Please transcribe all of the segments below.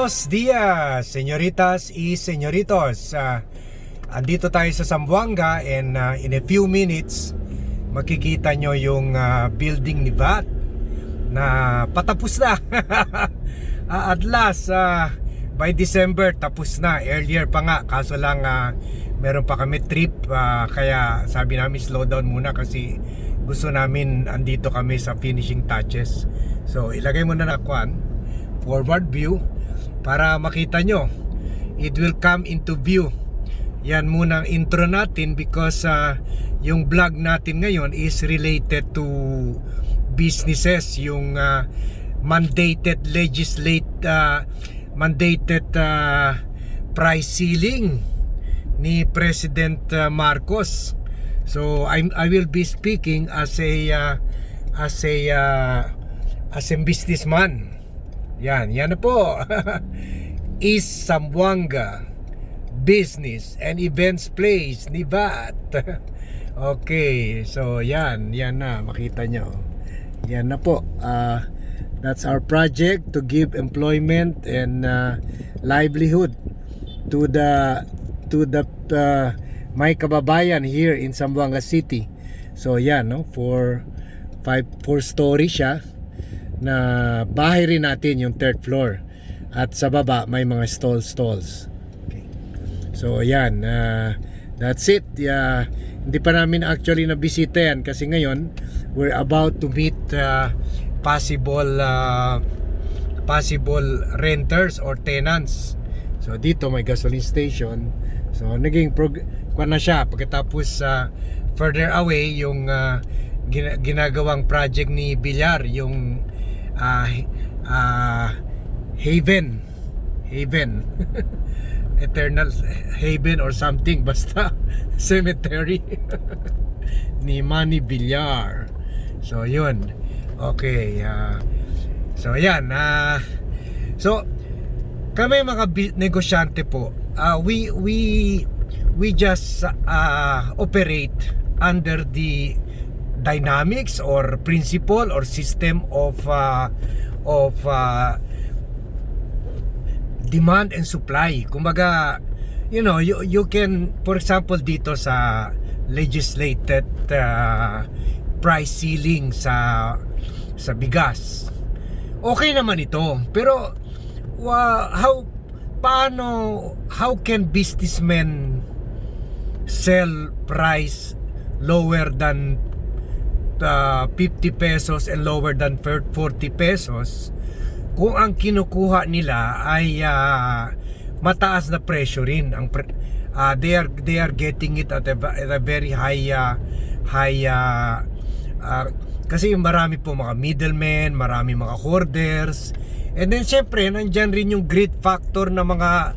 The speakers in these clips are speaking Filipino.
Buenos días, señoritas y señoritos. Ah, andito tayo sa Zamboanga and ah, in a few minutes makikita nyo yung ah, building ni VAT na patapos na. Ah, At last, ah, by December tapos na. Earlier pa nga, kaso lang ah, meron pa kami trip ah, kaya sabi namin slow down muna kasi gusto namin andito kami sa finishing touches. So ilagay mo na na kwan forward view para makita nyo it will come into view. Yan muna ang intro natin because uh, yung vlog natin ngayon is related to businesses yung uh, mandated legislate uh, mandated uh, price ceiling ni President uh, Marcos. So I'm, I will be speaking as a uh, as a uh, as a businessman yan, yan na po. East Zamboanga Business and Events Place ni VAT. okay, so yan, yan na, makita nyo. Yan na po. Uh, that's our project to give employment and uh, livelihood to the to the uh, my kababayan here in Zamboanga City. So yan, no, for five four story siya na bahay rin natin yung third floor. At sa baba may mga stall stalls. Okay. so yan uh, that's it. Uh, hindi pa namin actually na bisita yan kasi ngayon we're about to meet uh, possible uh, possible renters or tenants. So dito may gasoline station. So naging prog- na siya. Pagkatapos uh, further away yung uh, gina- ginagawang project ni Villar yung uh, uh, Haven. Haven. Eternal Haven or something basta cemetery. Ni Manny Villar. So yun. Okay uh, so yan uh, so kami mga negosyante po uh, we we we just uh, operate under the dynamics or principle or system of uh, of uh, demand and supply. Kumbaga, you know, you, you can for example dito sa legislated uh, price ceiling sa sa bigas. Okay naman ito, pero wa, how paano how can businessmen sell price lower than uh, 50 pesos and lower than 40 pesos kung ang kinukuha nila ay uh, mataas na presyo rin. Ang pre- uh, they are they are getting it at a, at a very high uh, high uh, uh, kasi marami po mga middlemen marami mga hoarders. And then syempre nandyan rin yung greed factor na mga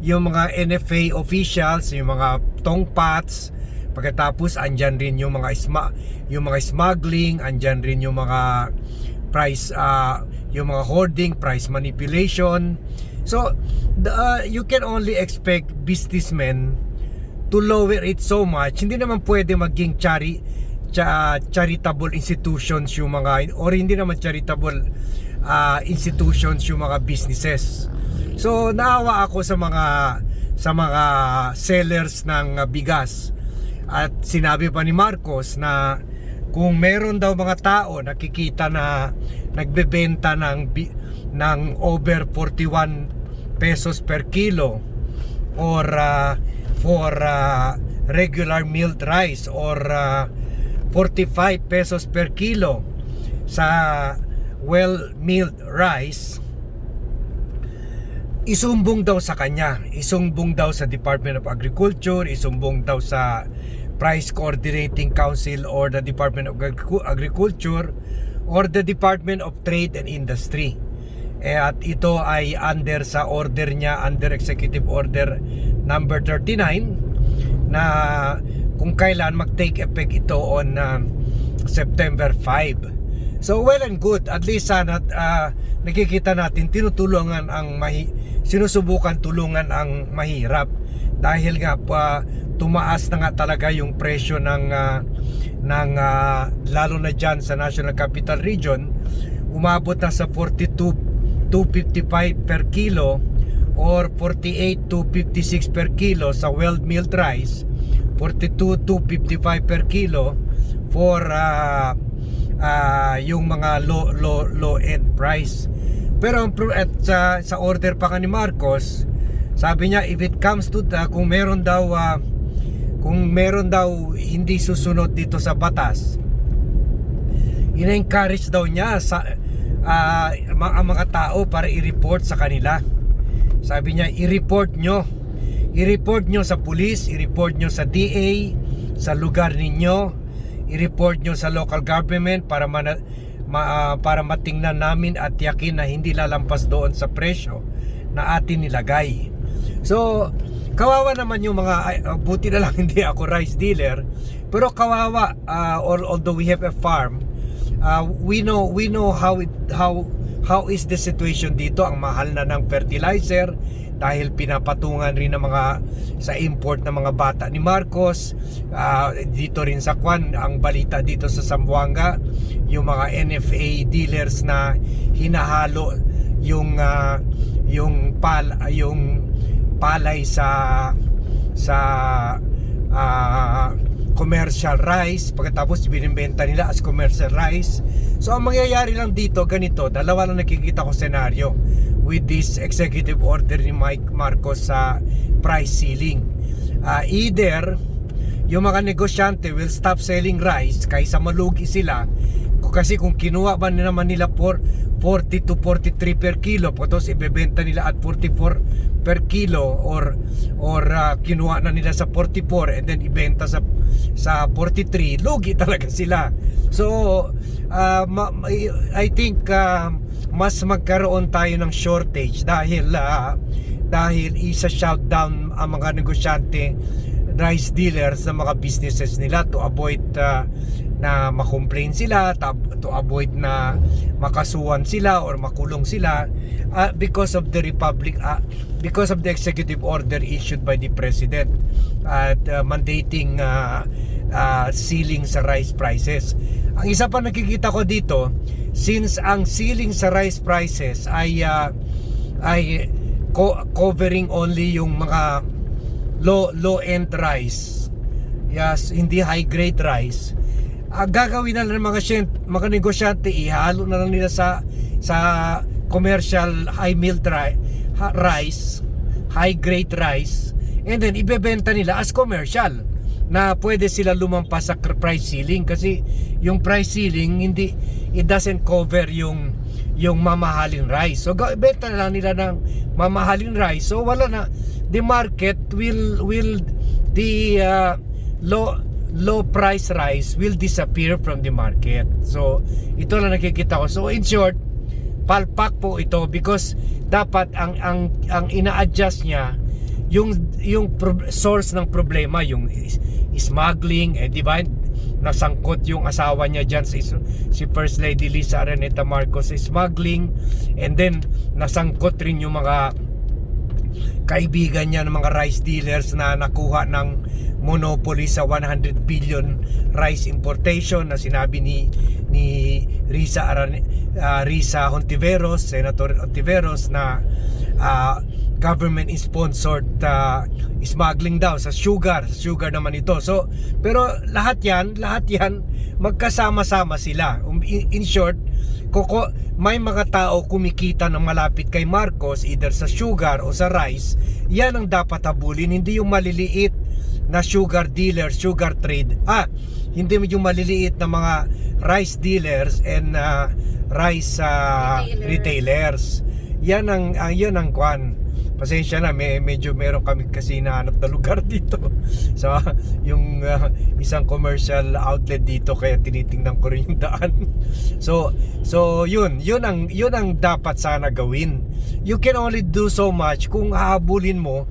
yung mga NFA officials yung mga tongpats Pagkatapos andyan rin yung mga isma yung mga smuggling, andyan rin yung mga price uh, yung mga hoarding, price manipulation. So the, uh, you can only expect businessmen to lower it so much. Hindi naman pwede maging chari cha, charitable institutions yung mga or hindi naman charitable uh, institutions yung mga businesses. So naawa ako sa mga sa mga sellers ng bigas at sinabi pa ni Marcos na kung meron daw mga tao nakikita na nagbebenta ng ng over 41 pesos per kilo or uh, for uh, regular milled rice or uh, 45 pesos per kilo sa well milled rice isumbong daw sa kanya. Isumbong daw sa Department of Agriculture isumbong daw sa Price Coordinating Council or the Department of Agricu- Agriculture or the Department of Trade and Industry. Eh, at ito ay under sa order niya, under Executive Order number 39 na kung kailan mag-take effect ito on uh, September 5. So well and good, at least sana uh, nakikita natin tinutulungan ang mahi sinusubukan tulungan ang mahirap. Dahil nga pa tumaas na nga talaga yung presyo ng uh, ng uh, lalo na diyan sa National Capital Region. Umabot na sa 42 255 per kilo or 48 to 56 per kilo sa well milled rice 42 to 55 per kilo for ah, ah, yung mga low low low end price pero at sa, sa order pa ni Marcos sabi niya if it comes to the, kung meron daw ah, kung meron daw hindi susunod dito sa batas ina-encourage daw niya sa ma- ang mga tao para i-report sa kanila. Sabi niya, i-report nyo. I-report nyo sa police, i-report nyo sa DA, sa lugar ninyo, i-report nyo sa local government para mana, ma, ah, para matingnan namin at yakin na hindi lalampas doon sa presyo na atin nilagay. So, kawawa naman yung mga uh, buti na lang hindi ako rice dealer, pero kawawa uh, although we have a farm, uh, we know we know how it, how how is the situation dito ang mahal na ng fertilizer dahil pinapatungan rin ng mga sa import ng mga bata ni Marcos. Uh, dito rin sa Kwan ang balita dito sa Zamboanga yung mga NFA dealers na hinahalo yung uh, yung pal yung palay sa sa ah, commercial rice pagkatapos binibenta nila as commercial rice. So ang mangyayari lang dito ganito dalawa lang nakikita ko senaryo with this executive order ni Mike Marcos sa price ceiling. Ah, either yung mga negosyante will stop selling rice kaysa malugi sila kasi kung kinuha ba naman nila for 40 to 43 per kilo tapos ibebenta nila at 44 per kilo or or ah, kinuha na nila sa 44 and then ibenta sa sa 43 lugi talaga sila. So ma- I think ah, mas magkaroon tayo ng shortage dahil ah, dahil isa shout down ang mga negosyante rice dealers sa mga businesses nila to avoid uh, na makomplain sila to avoid na makasuhan sila or makulong sila uh, because of the republic uh, because of the executive order issued by the president at uh, mandating uh, uh, ceiling sa rice prices ang isa pa nakikita ko dito since ang ceiling sa rice prices ay uh, ay co- covering only yung mga low low end rice. Yes, hindi high grade rice. Ah, gagawin na ng mga syen- mga negosyante ihalo na lang nila sa sa commercial high milled ri- ha- rice, high grade rice and then ibebenta nila as commercial na pwede sila lumampas sa price ceiling kasi yung price ceiling hindi it doesn't cover yung yung mamahaling rice. So benta na lang nila ng mamahaling rice. So wala na the market will will the uh, low low price rice will disappear from the market. So ito lang nakikita ko. So in short, palpak po ito because dapat ang ang ang ina-adjust niya yung yung pro- source ng problema yung smuggling eh di ba nasangkot yung asawa niya diyan sa is- si First Lady Lisa Araneta Marcos sa smuggling and then nasangkot rin yung mga kaibigan niya ng mga rice dealers na nakuha ng monopoly sa 100 billion rice importation na sinabi ni ni Risa Aran ah, Risa Hontiveros, Senator Hontiveros na ah, government sponsored ah, smuggling daw sa sugar, sugar naman ito. So, pero lahat 'yan, lahat 'yan magkasama-sama sila. Um, In, in short, koko may mga tao kumikita ng malapit kay Marcos either sa sugar o sa rice, yan ang dapat habulin, hindi yung maliliit na sugar dealer, sugar trade. Ah, hindi yung maliliit na mga rice dealers and uh, rice uh, Retailer. retailers. Yan ang, ang yan ang kwan. Pasensya na, may, medyo meron kami kasi nahanap na lugar dito. So, yung uh, isang commercial outlet dito kaya tinitingnan ko rin yung daan. So, so yun, yun ang yun ang dapat sana gawin. You can only do so much kung hahabulin mo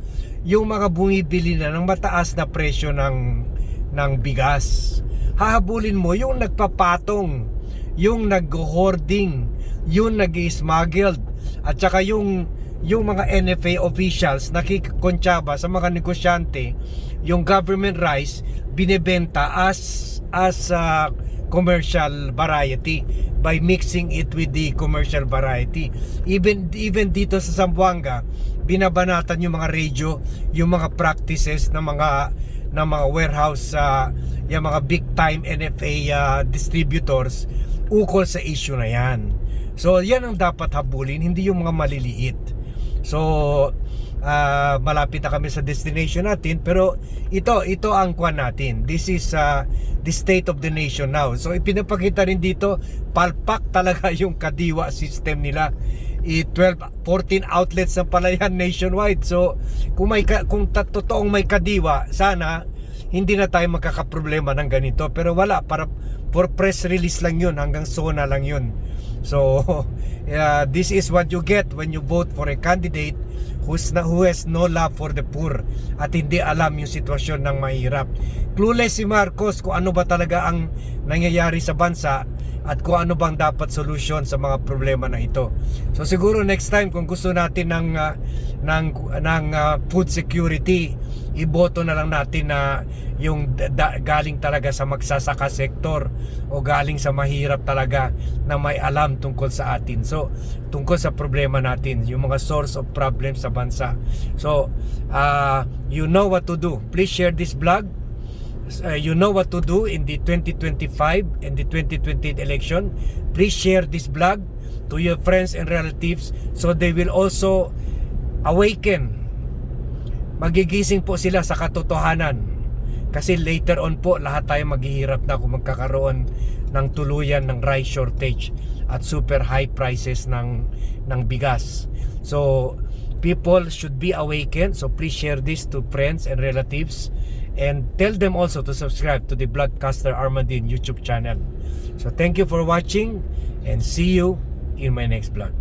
yung mga bumibili na ng mataas na presyo ng ng bigas. Hahabulin mo yung nagpapatong, yung nag-hoarding, yung nag-smuggled, at saka yung yung mga NFA officials nakikontsaba sa mga negosyante yung government rice binebenta as as uh, commercial variety by mixing it with the commercial variety. Even even dito sa Zamboanga, binabanatan yung mga radio, yung mga practices ng mga ng mga warehouse sa yung mga big time NFA uh, distributors ukol sa issue na yan. So yan ang dapat habulin, hindi yung mga maliliit. So ah, malapit na kami sa destination natin pero ito ito ang kwan natin. This is uh, the state of the nation now. So ipinapakita rin dito palpak talaga yung kadiwa system nila. I 12 14 outlets na pala yan nationwide. So kung may kung totoong may kadiwa, sana hindi na tayo magkakaproblema ng ganito. Pero wala para for press release lang yun hanggang zona lang yun. So uh, this is what you get when you vote for a candidate who's na, who has no love for the poor at hindi alam yung sitwasyon ng mahirap. Clueless si Marcos kung ano ba talaga ang nangyayari sa bansa at kung ano bang dapat solusyon sa mga problema na ito. So siguro next time kung gusto natin ng uh, ng ng uh, food security, iboto na lang natin na yung da- galing talaga sa magsasaka sector o galing sa mahirap talaga na may alam tungkol sa atin. So, tungkol sa problema natin, yung mga source of problems sa bansa. So, uh, you know what to do. Please share this vlog. Uh, you know what to do in the 2025 and the 2028 election. Please share this vlog to your friends and relatives so they will also awaken. Magigising po sila sa katotohanan. Kasi later on po lahat tayo maghihirap na kung magkakaroon ng tuluyan ng rice shortage at super high prices ng ng bigas. So people should be awakened. So please share this to friends and relatives and tell them also to subscribe to the Bloodcaster Armadine YouTube channel. So thank you for watching and see you in my next vlog